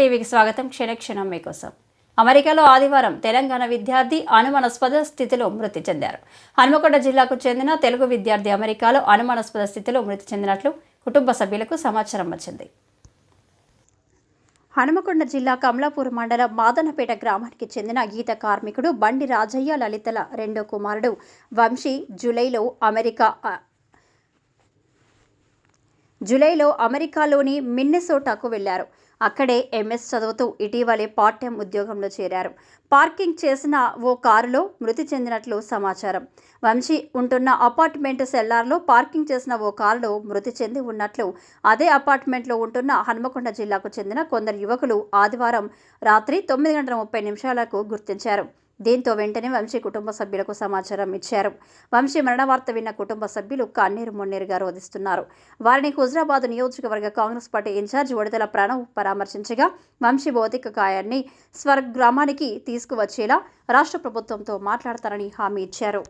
టీవీకి స్వాగతం. క్షణక్షణం మీకోసం. అమెరికాలో ఆదివారం తెలంగాణ విద్యార్థి అనుమానాస్పద స్థితిలో మృతి చెందారు. హనుమకొండ జిల్లాకు చెందిన తెలుగు విద్యార్థి అమెరికాలో అనుమానాస్పద స్థితిలో మృతి చెందినట్లు కుటుంబ సభ్యులకు సమాచారం వచ్చింది. హనుమకొండ జిల్లా కమలాపూర్ మండలం మాదనపేట గ్రామానికి చెందిన గీత కార్మికుడు బండి రాజయ్య లలితల రెండో కుమారుడు వంశీ జూలైలో అమెరికా జూలైలో అమెరికాలోని మిన్నెసోటాకు వెళ్ళారు అక్కడే ఎంఎస్ చదువుతూ ఇటీవలే పార్ట్ టైం ఉద్యోగంలో చేరారు. పార్కింగ్ చేసిన ఓ కారులో మృతి చెందినట్లు సమాచారం. వంశీ ఉంటున్న అపార్ట్మెంట్ సెల్లార్లో పార్కింగ్ చేసిన ఓ కారులో మృతి చెంది ఉన్నట్లు అదే అపార్ట్మెంట్లో ఉంటున్న హన్మకొండ జిల్లాకు చెందిన కొందరు యువకులు ఆదివారం రాత్రి తొమ్మిది గంటల ముప్పై నిమిషాలకు గుర్తించారు. దీంతో వెంటనే వంశీ కుటుంబ సభ్యులకు సమాచారం ఇచ్చారు. వంశీ మరణ వార్త విన్న కుటుంబ సభ్యులు కన్నీరు మున్నీరుగా రోధిస్తున్నారు. వారిని హుజరాబాద్ నియోజకవర్గ కాంగ్రెస్ పార్టీ ఇన్ఛార్జ్ విడుదల ప్రణవ్ పరామర్శించగా వంశీ భౌతిక కాయాన్ని స్వర్గ్రామానికి తీసుకువచ్చేలా రాష్ట్ర ప్రభుత్వంతో మాట్లాడతారని హామీ ఇచ్చారు.